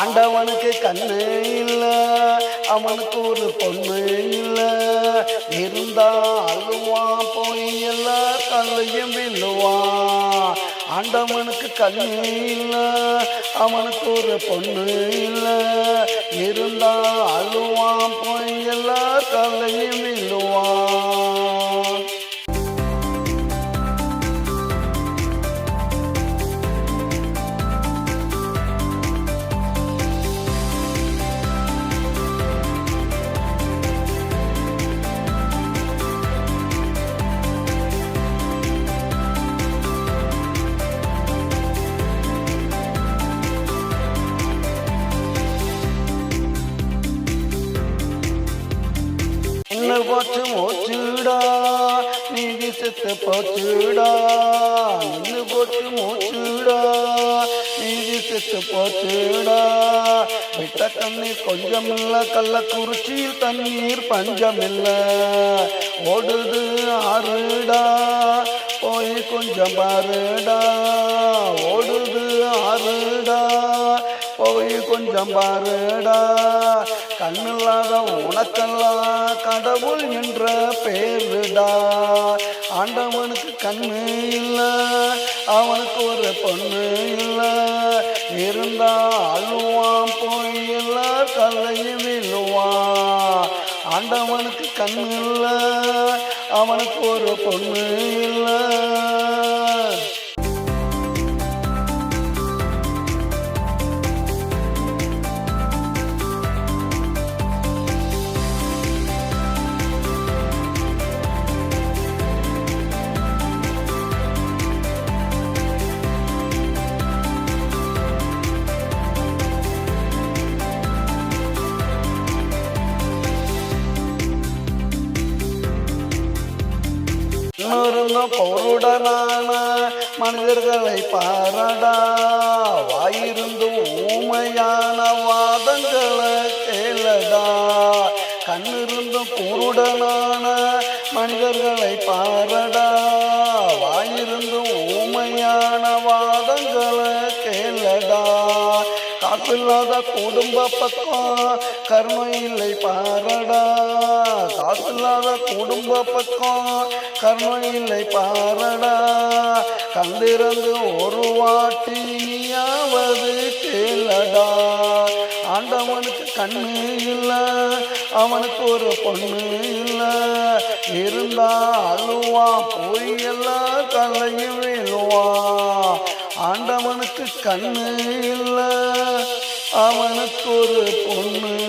அண்டவனுக்கு கண்ணு இல்ல அவனுக்கு ஒரு பொண்ணு இல்ல. இருந்தா அழுவான் போய் எல்லா கல்லையும் வில்லுவான் ஆண்டவனுக்கு கண்ணு இல்ல அவனுக்கு ஒரு பொண்ணு இல்ல. இருந்தா அழுவான் போய் எல்லா கல்லையும் வில்லுவான் என்ன போச்சு மூச்சுடா. நீ செத்து போச்சுடா நின்னு போச்சு மூச்சுடா. நீ செத்து போச்சுடா விட்ட தண்ணீர் கொஞ்சமில்ல கள்ளக்குறிச்சியில் தண்ணீர் பஞ்சமில்ல. ஓடுது ஆறுடா. போய் கொஞ்சம் பாருடா. ஓடுது ஆறுடா. போய் கொஞ்சம் பாருடா. கண்ணில்லாத உனக்கெல்லாம் கடவுள் என்ற பேருடா. ஆண்டவனுக்கு கண்ணு இல்லை அவனுக்கு ஒரு பொண்ணு இல்லை. இருந்தா அழுவான் போய் எல்லா கல்லையும் விழுவான். ஆண்டவனுக்கு கண்ணு இல்லை அவனுக்கு ஒரு பொண்ணு இல்லை. இன்னொருங்க பொருடனான மனிதர்களை பாரடா. வாயிருந்து ஊமையான வாதங்களை கேளடா. கண்ணிருந்தும் குருடனான மனிதர்களை பாரடா. வாயிருந்து ஊமையான வாதங்களை காசில்லாத குடும்ப பக்கம் கருணை இல்லை பாரடா. காசில்லாத குடும்ப பக்கம் கருணை இல்லை பாரடா. கந்திருந்து ஒரு வாட்டி நீயாவது கேளடா. ஆண்டவனுக்கு கண்ணு இல்லை அவனுக்கு ஒரு பொண்ணு இல்லை. இருந்தா அழுவா போய் எல்லா கல்லையும் விழுவா. ஆண்டவனுக்கு கண்ணு இல்லை அவனுக்கு ஒரு பொண்ணு.